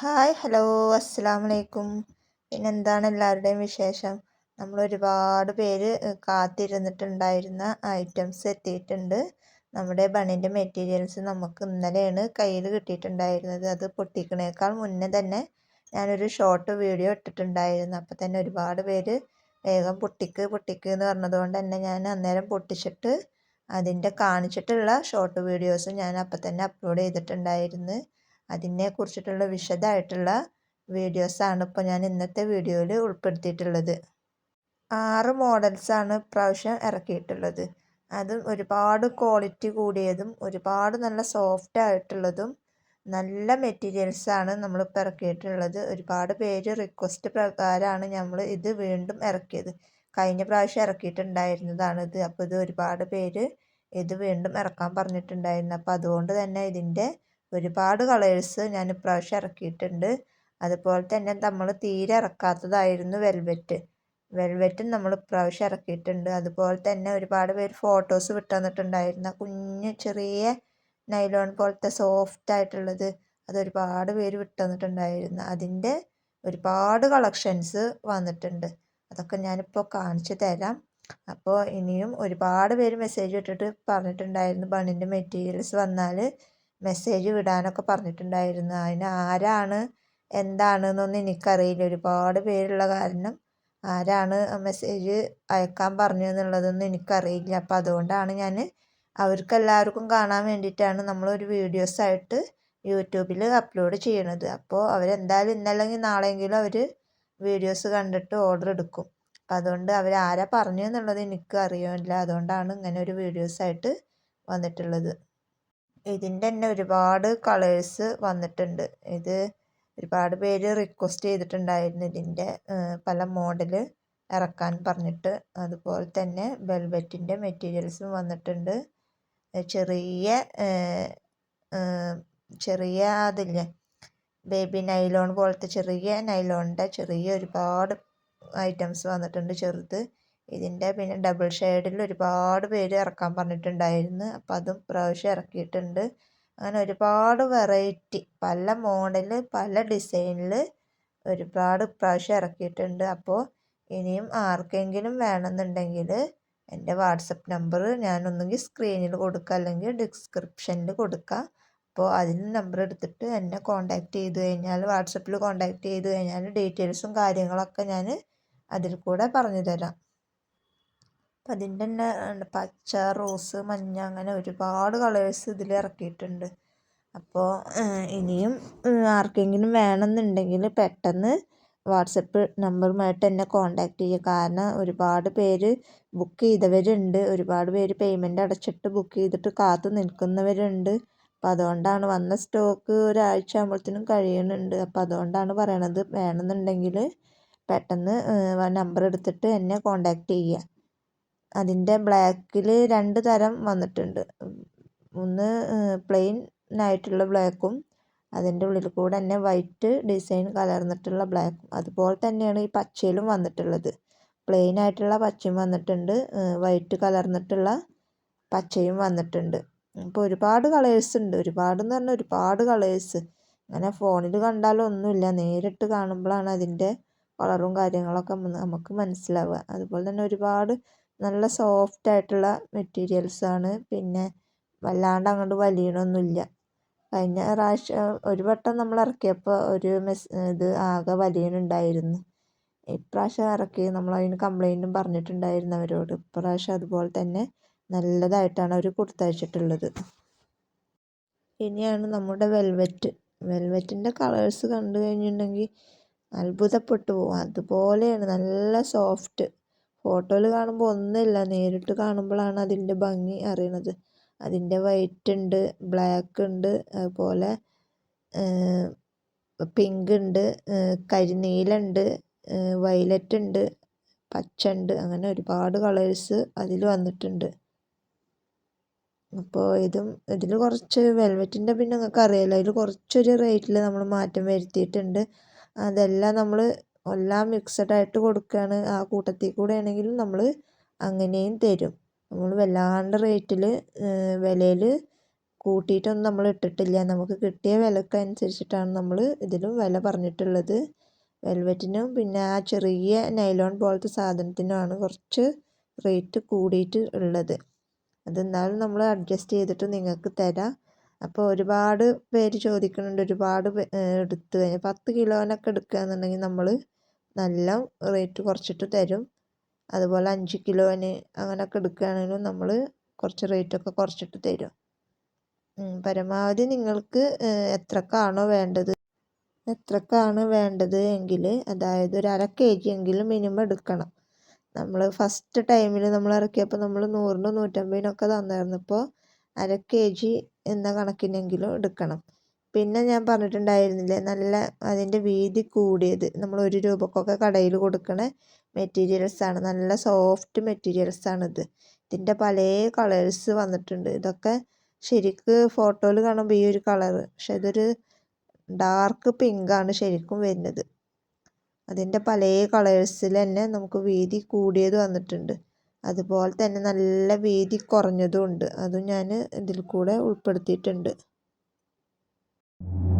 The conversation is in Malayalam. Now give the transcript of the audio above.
ഹായ് ഹലോ അസ്സാം വലൈക്കും പിന്നെ എന്താണ് എല്ലാവരുടെയും വിശേഷം? നമ്മൾ ഒരുപാട് പേര് കാത്തിരുന്നിട്ടുണ്ടായിരുന്ന ഐറ്റംസ് എത്തിയിട്ടുണ്ട്. നമ്മുടെ ബണിന്റെ മെറ്റീരിയൽസ് നമുക്ക് ഇന്നലെയാണ് കയ്യിൽ കിട്ടിയിട്ടുണ്ടായിരുന്നത്. അത് പൊട്ടിക്കണേക്കാൾ മുന്നേ തന്നെ ഞാനൊരു ഷോർട്ട് വീഡിയോ ഇട്ടിട്ടുണ്ടായിരുന്നു. അപ്പോൾ തന്നെ ഒരുപാട് പേര് വേഗം പൊട്ടിക്ക് പൊട്ടിക്ക് എന്ന് പറഞ്ഞതുകൊണ്ട് തന്നെ ഞാൻ അന്നേരം പൊട്ടിച്ചിട്ട് അതിന്റെ കാണിച്ചിട്ടുള്ള ഷോർട്ട് വീഡിയോസ് ഞാൻ അപ്പം തന്നെ അപ്ലോഡ് ചെയ്തിട്ടുണ്ടായിരുന്നു. അതിനെ കുറിച്ചിട്ടുള്ള വിശദമായിട്ടുള്ള വീഡിയോസാണ് ഇപ്പോൾ ഞാൻ ഇന്നത്തെ വീഡിയോയിൽ ഉൾപ്പെടുത്തിയിട്ടുള്ളത്. ആറ് മോഡൽസാണ് ഇപ്രാവശ്യം ഇറക്കിയിട്ടുള്ളത്. അതും ഒരുപാട് ക്വാളിറ്റി കൂടിയതും ഒരുപാട് നല്ല സോഫ്റ്റ് ആയിട്ടുള്ളതും നല്ല മെറ്റീരിയൽസാണ് നമ്മളിപ്പോൾ ഇറക്കിയിട്ടുള്ളത്. ഒരുപാട് പേര് റിക്വസ്റ്റ് പ്രകാരമാണ് നമ്മൾ ഇത് വീണ്ടും ഇറക്കിയത്. കഴിഞ്ഞ പ്രാവശ്യം ഇറക്കിയിട്ടുണ്ടായിരുന്നതാണ് ഇത്. അപ്പോൾ ഇത് ഒരുപാട് പേര് ഇത് വീണ്ടും ഇറക്കാൻ പറഞ്ഞിട്ടുണ്ടായിരുന്നു. അപ്പോൾ അതുകൊണ്ട് തന്നെ ഇതിന്റെ ഒരുപാട് കളേഴ്സ് ഞാൻ ഇപ്രാവശ്യം ഇറക്കിയിട്ടുണ്ട്. അതുപോലെ തന്നെ നമ്മൾ തീരെ ഇറക്കാത്തതായിരുന്നു വെൽവെറ്റ് വെൽവെറ്റും നമ്മൾ ഇപ്രാവശ്യം ഇറക്കിയിട്ടുണ്ട്. അതുപോലെ തന്നെ ഒരുപാട് പേര് ഫോട്ടോസ് വിട്ടു തന്നിട്ടുണ്ടായിരുന്നു കുഞ്ഞ് ചെറിയ നൈലോൺ പോലത്തെ സോഫ്റ്റ് ആയിട്ടുള്ളത് അതൊരുപാട് പേര് വിട്ടു തന്നിട്ടുണ്ടായിരുന്നു അതിന്റെ ഒരുപാട് കളക്ഷൻസ് വന്നിട്ടുണ്ട്. അതൊക്കെ ഞാനിപ്പോൾ കാണിച്ചു തരാം. അപ്പോൾ ഇനിയും ഒരുപാട് പേര് മെസ്സേജ് ഇട്ടിട്ട് പറഞ്ഞിട്ടുണ്ടായിരുന്നു ബണ്ണിന്റെ മെറ്റീരിയൽസ് വന്നാൽ മെസ്സേജ് വിടാനൊക്കെ പറഞ്ഞിട്ടുണ്ടായിരുന്നു. അതിന് ആരാണ് എന്താണെന്നൊന്നും എനിക്കറിയില്ല. ഒരുപാട് പേരുള്ള കാരണം ആരാണ് മെസ്സേജ് അയക്കാൻ പറഞ്ഞു എന്നുള്ളതൊന്നും എനിക്കറിയില്ല. അപ്പോൾ അതുകൊണ്ടാണ് ഞാൻ അവർക്കെല്ലാവർക്കും കാണാൻ വേണ്ടിയിട്ടാണ് നമ്മളൊരു വീഡിയോസായിട്ട് യൂട്യൂബിൽ അപ്ലോഡ് ചെയ്യണത്. അപ്പോൾ അവരെന്തായാലും ഇന്നല്ലെങ്കിൽ നാളെയെങ്കിലും അവർ വീഡിയോസ് കണ്ടിട്ട് ഓർഡർ എടുക്കും. അപ്പം അതുകൊണ്ട് അവർ ആരാ പറഞ്ഞു എന്നുള്ളത് എനിക്ക് അറിയില്ല അതുകൊണ്ടാണ് ഇങ്ങനെ ഒരു വീഡിയോസായിട്ട് വന്നിട്ടുള്ളത്. ഇതിന്റെ തന്നെ ഒരുപാട് കളേഴ്സ് വന്നിട്ടുണ്ട്. ഇത് ഒരുപാട് പേര് റിക്വസ്റ്റ് ചെയ്തിട്ടുണ്ടായിരുന്നു ഇതിന്റെ പല മോഡൽ ഇറക്കാൻ പറഞ്ഞിട്ട്. അതുപോലെ തന്നെ വെൽവെറ്റിന്റെ മെറ്റീരിയൽസും വന്നിട്ടുണ്ട്. ചെറിയ ചെറിയ അതില്ലേ ബേബി നൈലോൺ പോലത്തെ ചെറിയ നൈലോണിന്റെ ചെറിയ ഒരുപാട് ഐറ്റംസ് വന്നിട്ടുണ്ട് ചെറുത്. ഇതിന്റെ പിന്നെ ഡബിൾ ഷെയ്ഡിൽ ഒരുപാട് പേര് ഇറക്കാൻ പറഞ്ഞിട്ടുണ്ടായിരുന്നു. അപ്പം അതും പ്രാവശ്യം ഇറക്കിയിട്ടുണ്ട്. അങ്ങനെ ഒരുപാട് വെറൈറ്റി പല മോഡൽ പല ഡിസൈനിൽ ഒരുപാട് പ്രാവശ്യം ഇറക്കിയിട്ടുണ്ട്. അപ്പോൾ ഇനിയും ആർക്കെങ്കിലും വേണമെന്നുണ്ടെങ്കിൽ എന്റെ വാട്സപ്പ് നമ്പർ ഞാൻ ഒന്നുകിൽ സ്ക്രീനിൽ കൊടുക്കുക അല്ലെങ്കിൽ ഡിസ്ക്രിപ്ഷനിൽ കൊടുക്കുക അപ്പോൾ അതിൽ നമ്പർ എടുത്തിട്ട് എന്നെ കോൺടാക്റ്റ് ചെയ്ത് കഴിഞ്ഞാൽ വാട്സപ്പിൽ കോൺടാക്റ്റ് ചെയ്ത് കഴിഞ്ഞാൽ ഡീറ്റെയിൽസും കാര്യങ്ങളൊക്കെ ഞാൻ അതിൽ കൂടെ പറഞ്ഞു തരാം അപ്പം അതിന്റെ തന്നെ പച്ച റോസ് മഞ്ഞ അങ്ങനെ ഒരുപാട് കളേഴ്സ് ഇതിൽ ഇറക്കിയിട്ടുണ്ട് അപ്പോൾ ഇനിയും ആർക്കെങ്കിലും വേണമെന്നുണ്ടെങ്കിൽ പെട്ടെന്ന് വാട്സപ്പ് നമ്പറുമായിട്ട് എന്നെ കോണ്ടാക്ട് ചെയ്യുക കാരണം ഒരുപാട് പേര് ബുക്ക് ചെയ്തവരുണ്ട്. ഒരുപാട് പേര് പേയ്മെന്റ് അടച്ചിട്ട് ബുക്ക് ചെയ്തിട്ട് കാത്തു നിൽക്കുന്നവരുണ്ട്. അപ്പോൾ അതുകൊണ്ടാണ് വന്ന സ്റ്റോക്ക് ഒരാഴ്ച ആകുമ്പോഴത്തേനും കഴിയുന്നുണ്ട് അപ്പോൾ അതുകൊണ്ടാണ് പറയണത്. വേണമെന്നുണ്ടെങ്കിൽ പെട്ടെന്ന് നമ്പർ എടുത്തിട്ട് എന്നെ കോണ്ടാക്ട് ചെയ്യുക അതിന്റെ ബ്ലാക്കിൽ രണ്ട് തരം വന്നിട്ടുണ്ട്. ഒന്ന് പ്ലെയിൻ ആയിട്ടുള്ള ബ്ലാക്കും അതിന്റെ ഉള്ളിൽ കൂടെ തന്നെ വൈറ്റ് ഡിസൈൻ കലർന്നിട്ടുള്ള ബ്ലാക്കും. അതുപോലെ തന്നെയാണ് ഈ പച്ചയിലും വന്നിട്ടുള്ളത്. പ്ലെയിൻ ആയിട്ടുള്ള പച്ചയും വന്നിട്ടുണ്ട് വൈറ്റ് കലർന്നിട്ടുള്ള പച്ചയും വന്നിട്ടുണ്ട്. അപ്പോൾ ഒരുപാട് കളേഴ്സ് ഉണ്ട്. ഒരുപാട് എന്ന് പറഞ്ഞാൽ ഒരുപാട് കളേഴ്സ്. അങ്ങനെ ഫോണിൽ കണ്ടാലൊന്നുമില്ല നേരിട്ട് കാണുമ്പോഴാണ് അതിന്റെ കളറും കാര്യങ്ങളൊക്കെ നമുക്ക് മനസ്സിലാവുക. അതുപോലെ തന്നെ ഒരുപാട് നല്ല സോഫ്റ്റ് ആയിട്ടുള്ള മെറ്റീരിയൽസാണ് പിന്നെ വല്ലാണ്ട് അങ്ങോട്ട് വലിയണമൊന്നുമില്ല കഴിഞ്ഞ പ്രാവശ്യം ഒരു വട്ടം നമ്മൾ ഇറക്കിയപ്പോൾ ഒരു മെസ് ഇത് ആകെ വലിയണുണ്ടായിരുന്നു. ഇപ്രാവശ്യം ഇറക്കി നമ്മൾ അതിന് കംപ്ലൈന്റും പറഞ്ഞിട്ടുണ്ടായിരുന്നു അവരോട്. ഇപ്രാവശ്യം അതുപോലെ തന്നെ നല്ലതായിട്ടാണ് അവർ കൊടുത്തയച്ചിട്ടുള്ളത്. ഇനിയാണ് നമ്മുടെ വെൽവെറ്റ് വെൽവെറ്റിന്റെ കളേഴ്സ് കണ്ടു കഴിഞ്ഞിട്ടുണ്ടെങ്കിൽ അത്ഭുതപ്പെട്ടു പോകും അതുപോലെയാണ് നല്ല സോഫ്റ്റ് ഫോട്ടോയിൽ കാണുമ്പോൾ ഒന്നുമില്ല. നേരിട്ട് കാണുമ്പോഴാണ് അതിന്റെ ഭംഗി അറിയണത്. അതിന്റെ വൈറ്റ് ഉണ്ട് ബ്ലാക്ക് ഉണ്ട് അതുപോലെ പിങ്ക് ഉണ്ട് കരിനീല ഉണ്ട് വയലറ്റ് ഉണ്ട് പച്ച ഉണ്ട് അങ്ങനെ ഒരുപാട് കളേഴ്സ് അതിൽ വന്നിട്ടുണ്ട്. അപ്പോൾ ഇതും ഇതിൽ കുറച്ച് വെൽവെറ്റിന്റെ പിന്നെ നിങ്ങൾക്ക് അറിയാമല്ലോ അതിൽ കുറച്ചൊരു റേറ്റിൽ നമ്മൾ മാറ്റം വരുത്തിയിട്ടുണ്ട്. അതെല്ലാം നമ്മൾ എല്ലാം മിക്സഡ് ആയിട്ട് കൊടുക്കുകയാണ് ആ കൂട്ടത്തിൽ കൂടെ ആണെങ്കിലും നമ്മൾ അങ്ങനെയും തരും. നമ്മൾ വല്ലാണ്ട് റേറ്റിൽ വിലയിൽ കൂട്ടിയിട്ടൊന്നും നമ്മൾ ഇട്ടിട്ടില്ല. നമുക്ക് കിട്ടിയ വിലക്ക് അനുസരിച്ചിട്ടാണ് നമ്മൾ ഇതിലും വില പറഞ്ഞിട്ടുള്ളത്. വെൽവെറ്റിനും പിന്നെ ആ ചെറിയ നൈലോൺ പോലത്തെ സാധനത്തിനുമാണ് കുറച്ച് റേറ്റ് കൂടിയിട്ട് ഉള്ളത്. അതെന്നാലും നമ്മൾ അഡ്ജസ്റ്റ് ചെയ്തിട്ട് നിങ്ങൾക്ക് തരാം. അപ്പോൾ ഒരുപാട് പേര് ചോദിക്കുന്നുണ്ട്. ഒരുപാട് എടുത്ത് പത്ത് കിലോനൊക്കെ എടുക്കുകയാണെന്നുണ്ടെങ്കിൽ നമ്മൾ നല്ല റേറ്റ് കുറച്ചിട്ട് തരും. അതുപോലെ അഞ്ച് കിലോന് അങ്ങനെയൊക്കെ എടുക്കുകയാണെങ്കിലും നമ്മൾ കുറച്ച് റേറ്റൊക്കെ കുറച്ചിട്ട് തരും. പരമാവധി നിങ്ങൾക്ക് എത്രക്കാണോ വേണ്ടത് എത്രക്കാണ് വേണ്ടത് എങ്കിൽ അതായത് ഒരു അര കെ ജി എങ്കിലും മിനിമം എടുക്കണം. നമ്മൾ ഫസ്റ്റ് ടൈമിൽ നമ്മൾ ഇറക്കിയപ്പോൾ നമ്മൾ നൂറിനും നൂറ്റമ്പതിനൊക്കെ തന്നായിരുന്നു. ഇപ്പോൾ അര കെ ജി എന്ന കണക്കിനെങ്കിലും എടുക്കണം. പിന്നെ ഞാൻ പറഞ്ഞിട്ടുണ്ടായിരുന്നില്ലേ നല്ല അതിന്റെ വീതി കൂടിയത്. നമ്മൾ ഒരു രൂപക്കൊക്കെ കടയിൽ കൊടുക്കണ മെറ്റീരിയൽസാണ് നല്ല സോഫ്റ്റ് മെറ്റീരിയൽസാണിത് ഇതിന്റെ പല കളേഴ്സ് വന്നിട്ടുണ്ട്. ഇതൊക്കെ ശരിക്ക് ഫോട്ടോയിൽ കാണുമ്പോൾ ഈ ഒരു കളർ പക്ഷെ ഇതൊരു ഡാർക്ക് പിങ്കാണ് ശരിക്കും വരുന്നത്. അതിന്റെ പല കളേഴ്സിൽ തന്നെ നമുക്ക് വീതി കൂടിയത് വന്നിട്ടുണ്ട്. അതുപോലെ തന്നെ നല്ല വീതി കുറഞ്ഞതും ഉണ്ട്. അതും ഞാൻ ഇതിൽ കൂടെ ഉൾപ്പെടുത്തിയിട്ടുണ്ട്. you